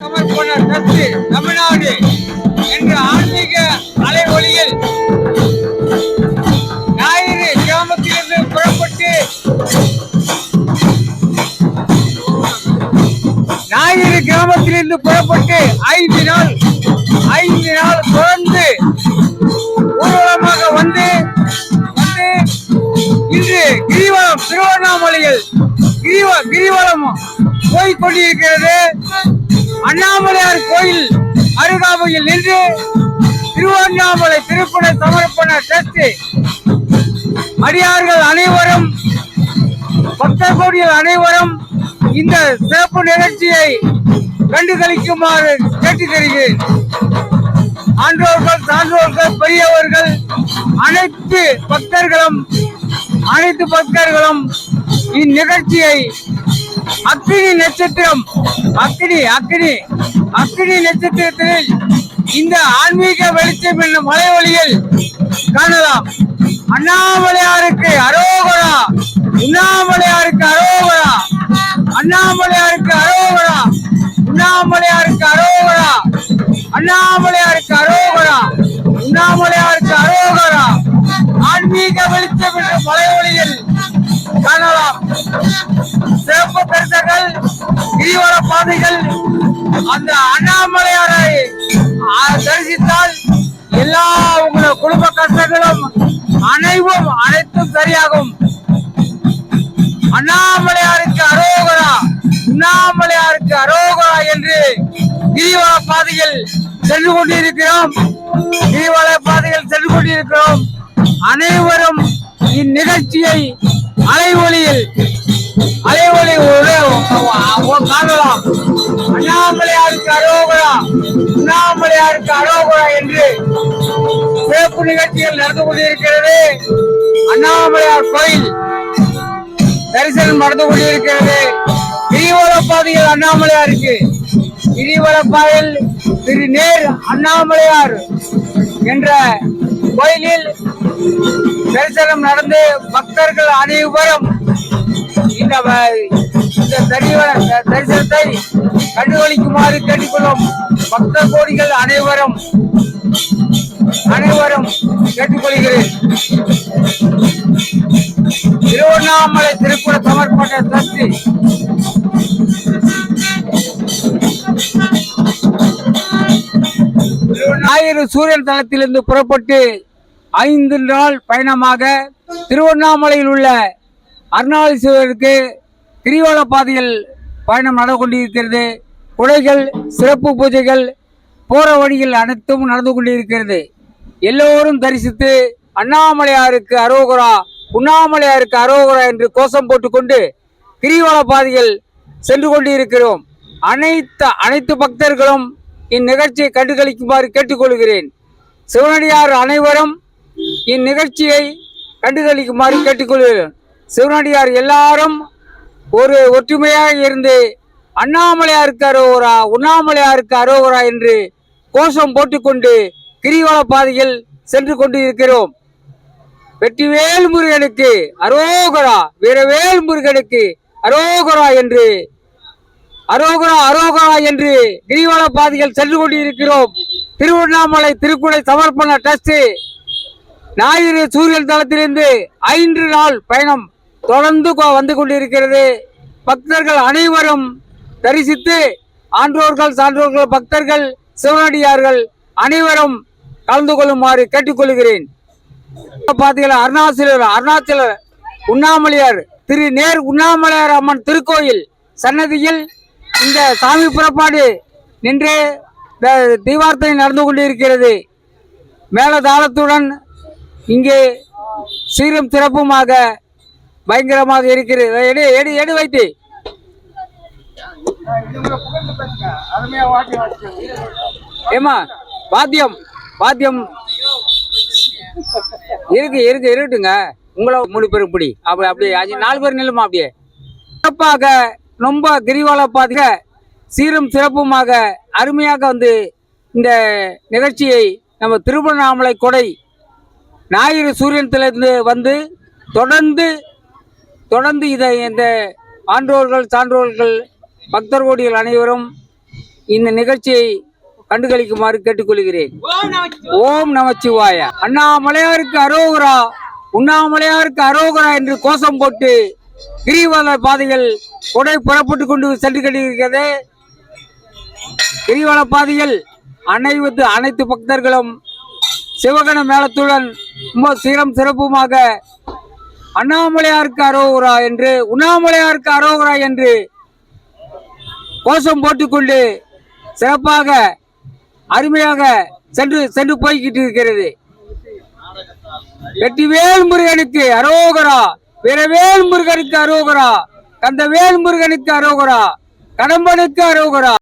சமர்ப்பண தமிழ்நாடு என்ற ஆன்மீக அலைவொலியில் ஞாயிறு கிராமத்திலிருந்து புறப்பட்டு ஞாயிறு கிராமத்திலிருந்து புறப்பட்டு ஐந்து நாள் ஐந்து நாள் தொடர்ந்து ஊர்வலமாக வந்து வந்து இன்று கிரிவலம் திருவண்ணாமலையில் கிரிவ கிரிவலம் போய் கொண்டிருக்கிறது. அண்ணாமலையார் கோயில் அருகாமையில் நின்று திருவண்ணாமலை திருப்பண சமர்ப்பண ட்ரஸ்ட் அடியார்கள் அனைவரும் பக்தர்கோடியில் கோடிகள் அனைவரும் இந்த சிறப்பு நிகழ்ச்சியை கண்டுகளிக்குமாறு கேட்டுக்கொள்கிறேன். ஆன்றோர்கள் சான்றோர்கள் பெரியவர்கள் அனைத்து பக்தர்களும் அனைத்து பக்தர்களும் இந்நிகழ்ச்சியை அக்னி நட்சத்திரம். அக்னி அக்னி. அக்னி நட்சத்திரத்தில் இந்த ஆன்மீக வெளிச்சம் என்னும் மலைவழியில் காணலாம். அண்ணாமலையாருக்கு அரோகரா. உண்ணாமலையாருக்கு அரோகரா. அண்ணாமலையாருக்கு அரோகரா. உண்ணாமலையாருக்கு அரோகரா. அண்ணாமலையாருக்கு அரோகரா. உண்ணாமலையாருக்கு அரோகரா. ஆன்மீக வெளிச்சம் என்ற மலைவழியில் காணலாம். சிறப்பு கருத்தர்கள் கிரிவல பாதைகள் அந்த அண்ணாமலையாரை தரிசித்தால் எல்லா உங்களோட குடும்ப கஷ்டங்களும் அனைவும் அனைத்தும் சரியாகும். அண்ணாமலையாருக்கு அரோகரா உண்ணாமலையாருக்கு அரோகரா என்று கிரிவல பாதையில் சென்று கொண்டிருக்கிறோம். கிரிவல பாதையில் சென்று கொண்டிருக்கிறோம். அனைவரும் இந்நிகழ்ச்சியை அலைவொலியில் அலைவலி காணலாம் அண்ணாமலையாருக்கு அரோகரா அண்ணாமலையாருக்கு அரோகரா என்று சிறப்பு நிகழ்ச்சிகள் நடந்து கொண்டிருக்கிறது. அண்ணாமலையார் கோயில் தரிசனம் நடந்து கொண்டிருக்கிறது. கிரிவல பாதையில் அண்ணாமலையாருக்கு. கிரிவல பாதையில் திரு நேர் அண்ணாமலையார் என்ற கோயிலில் தரிசனம் நடந்து பக்தர்கள் அனைவரும் இந்த தரிசனத்தை கண்டுகளிக்குமாறு கேட்டுக்கொள்ளும் பக்த கோடிகள் அனைவரும் அனைவரும் கேட்டுக்கொள்கிறேன். திருவண்ணாமலை திருப்புற சமர்ப்பண டிரஸ்ட் ஞாயிறு சூரியன் தளத்திலிருந்து புறப்பட்டு ஐந்து நாள் பயணமாக திருவண்ணாமலையில் உள்ள அருணாச்சலேஸ்வரருக்கு கிரிவல பாதையில் பயணம் நடந்து கொண்டிருக்கிறது. குடைகள் சிறப்பு பூஜைகள் போற வழியில் அனைத்தும் நடந்து கொண்டிருக்கிறது. எல்லோரும் தரிசித்து அண்ணாமலையாருக்கு அரோகரா உண்ணாமலையாருக்கு அரோகரா என்று கோஷம் போட்டுக்கொண்டு கிரிவல பாதையில் சென்று கொண்டிருக்கிறோம். அனைத்து அனைத்து பக்தர்களும் இந்நிகழ்ச்சியை கண்டுகளிக்குமாறு கேட்டுக்கொள்கிறேன். சிவனடியார் அனைவரும் இந்நிகழ்ச்சியை கண்டுகளிக்குமாறு கேட்டுக்கொள்கிறேன். சிவனடியார் எல்லாரும் ஒரு ஒற்றுமையாக இருந்து அண்ணாமலையாருக்கு அரோகரா உண்ணாமலையாருக்கு அரோகரா என்று கோஷம் போட்டுக்கொண்டு கிரிவல பாதையில் சென்று கொண்டு இருக்கிறோம் வெற்றிவேல் முருகனுக்கு அரோகரா வீரவேல் முருகனுக்கு அரோகரா என்று அரோகரா அரோகரா என்று கிரிவல பாதையில் சென்று கொண்டிருக்கிறோம். திருவண்ணாமலை திருக்குடை சமர்ப்பண டஸ்ட் ஞாயிறு சூரியன் தளத்திலிருந்து ஐந்து நாள் பயணம் தொடர்ந்து வந்து கொண்டிருக்கிறது. பக்தர்கள் அனைவரும் தரிசித்து ஆன்றோர்கள் சான்றோர்கள் பக்தர்கள் சிவனடியார்கள் அனைவரும் கலந்து கொள்ளுமாறு கேட்டுக்கொள்கிறேன். பார்த்தீங்கன்னா அருணாச்சலர் அருணாச்சலர் உண்ணாமலையார் திரு நேர் உண்ணாமலையார் அம்மன் திருக்கோயில் சன்னதியில் இந்த சாமி புறப்பாடு நின்று த- தீவார்த்தனை நடந்து கொண்டிருக்கிறது. மேலதாளத்துடன் இங்கே சீரும் சிறப்புமாக பயங்கரமாக இருக்கிறது. எடு எடு எடு வைத்து. ஏமா வாத்தியம் வாத்தியம். இருக்கு இருக்கு இருக்கட்டுங்க உங்களை மூணு பேர் இப்படி அப்படி அப்படி அஞ்சு நாலு பேர் நில்லுமா அப்படியே. சிறப்பாக ரொம்ப கிரிவல பாதிக சீரும் சிறப்புமாக அருமையாக வந்து இந்த நிகழ்ச்சியை நம்ம திருவண்ணாமலை கொடை ஞாயிறு சூரியனத்திலிருந்து வந்து தொடர்ந்து தொடர்ந்து இதை இந்த ஆன்றோர்கள் சான்றோர்கள் பக்தர் கோடிகள் அனைவரும் இந்த நிகழ்ச்சியை கண்டுகளிக்குமாறு கேட்டுக்கொள்கிறேன். ஓம் நமச்சிவாய. அண்ணாமலையாருக்கு அரோகரா உண்ணாமலையாருக்கு அரோகரா என்று கோஷம் போட்டு கிரிவல பாதைகள் கொடை புறப்பட்டு கொண்டு சென்று கொண்டிருக்கிறது. கிரிவல பாதைகள் அனைவத்து அனைத்து பக்தர்களும் சிவகண மேளத்துடன் ரொம்ப சீரம் சிறப்புமாக அண்ணாமலையாருக்கு அரோகுரா என்று உண்ணாமலையாருக்கு அரோகுரா என்று கோஷம் போட்டுக்கொண்டு சிறப்பாக அருமையாக சென்று சென்று போய்கிட்டு இருக்கிறது. வெற்றிவேல் முருகனுக்கு அரோகரா பிறவேல் முருகனுக்கு அரோகரா கந்தவேல் முருகனுக்கு அரோகரா கடம்பனுக்கு அரோகரா.